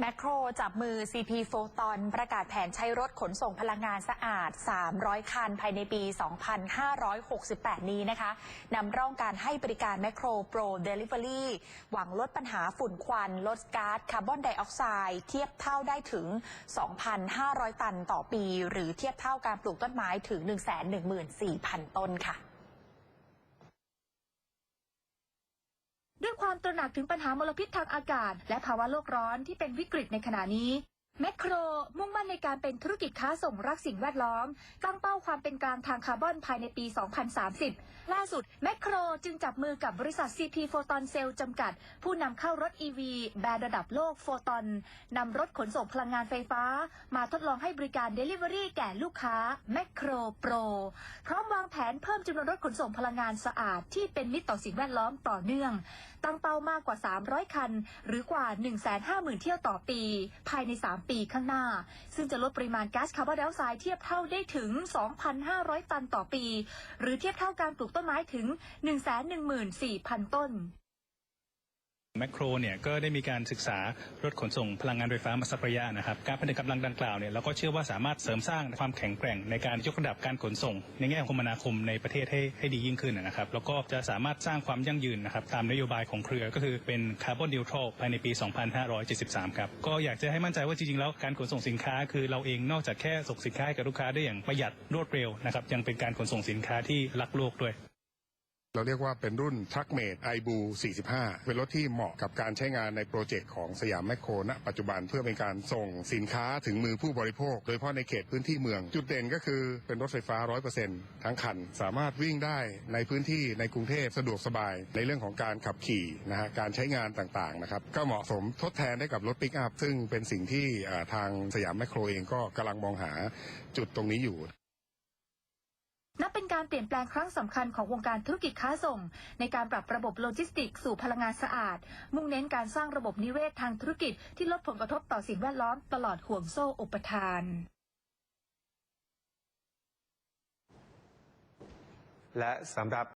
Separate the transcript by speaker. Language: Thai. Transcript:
Speaker 1: แมคโครจับมือ CP โฟตอนประกาศแผนใช้รถขนส่งพลังงานสะอาด 300 คัน ภายในปี 2568 นี้นะคะนำร่องการให้บริการแมคโครโปรเดลิเวอรี่หวังลดปัญหาฝุ่นควัน ลดก๊าซคาร์บอนไดออกไซด์เทียบเท่าได้ถึง 2,500 ตันต่อปี หรือเทียบเท่าการปลูกต้นไม้ถึง 114,000 ต้นค่ะ
Speaker 2: ด้วย ความตระหนักถึงปัญหามลพิษทางอากาศ และภาวะโลกร้อนที่เป็นวิกฤตในขณะนี้ แมคโครมุ่งมั่นในการเป็นธุรกิจค้าส่งรักสิ่งแวดล้อม ตั้งเป้าความเป็นกลางทางคาร์บอนภายในปี 2030 ล่าสุดแมคโครจึงจับมือกับบริษัท CP โฟตอนเซลจำกัด ผู้นำเข้ารถ EV แบรนด์ระดับโลกโฟตอนนำรถขนส่งพลังงานไฟฟ้า มาทดลองให้บริการ Delivery แก่ลูกค้าแมคโครโปรพร้อมวางแผนเพิ่มจำนวนรถขนส่งพลังงานสะอาด ที่เป็นมิตรต่อสิ่งแวดล้อมต่อเนื่อง ตั้งเป้ามากกว่า 300 คัน หรือกว่า 150,000 เที่ยวต่อปี ภายใน 3ปีข้างหน้า ซึ่งจะลดปริมาณก๊าซคาร์บอนไดออกไซด์เทียบเท่าได้ถึง 2,500 ตันต่อปี หรือเทียบเท่าการปลูกต้นไม้ถึง 114,000 ต้น
Speaker 3: แมคโครเนี่ยก็ได้มีการศึกษารถขนส่งพลังงานไฟฟ้ามาสักระยะนะครับ การผลิตกำลังดังกล่าวเนี่ยเราก็เชื่อว่าสามารถเสริมสร้างความแข็งแกร่งในการยกระดับการขนส่ง ในแง่คมนาคมในประเทศให้ให้ดียิ่งขึ้นนะครับ แล้วก็จะสามารถสร้างความยั่งยืนนะครับตามนโยบายของเครือก็คือเป็นคาร์บอนนิวทรัลภายในปี 2573 ครับ ก็อยากจะให้มั่นใจว่าจริงๆ แล้วการขนส่งสินค้า คือเราเองนอกจากแค่ส่งสินค้าให้กับลูกค้าได้อย่างประหยัดรวดเร็วนะครับยังเป็นการขนส่งสินค้าที่รักโลกด้วย
Speaker 4: เราเรียกว่าเป็นรุ่นทรัคเมดไอบู45 เป็นรถที่เหมาะกับการใช้งานในโปรเจกต์ของสยามแมคโครณปัจจุบันเพื่อเป็นการส่งสินค้าถึงมือผู้บริโภค โดยเฉพาะในเขตพื้นที่เมือง จุดเด่นก็คือเป็นรถไฟฟ้า 100%ทั้งคัน สามารถวิ่งได้ในพื้นที่ในกรุงเทพสะดวกสบาย ในเรื่องของการขับขี่นะฮะการใช้งานต่างๆนะครับก็เหมาะสมทดแทนได้กับรถปิกอัพซึ่งเป็นสิ่งที่ทางสยามแมคโครเองก็กำลังมองหาจุดตรงนี้อยู่
Speaker 2: การเปลี่ยนแปลงครั้งสำคัญของวงการธุรกิจค้าส่ง ในการปรับระบบโลจิสติกส์สู่พลังงานสะอาด มุ่งเน้นการสร้างระบบนิเวศทางธุรกิจที่ลดผลกระทบต่อสิ่งแวดล้อมตลอดห่วงโซ่อุปทาน
Speaker 5: และสำหรับ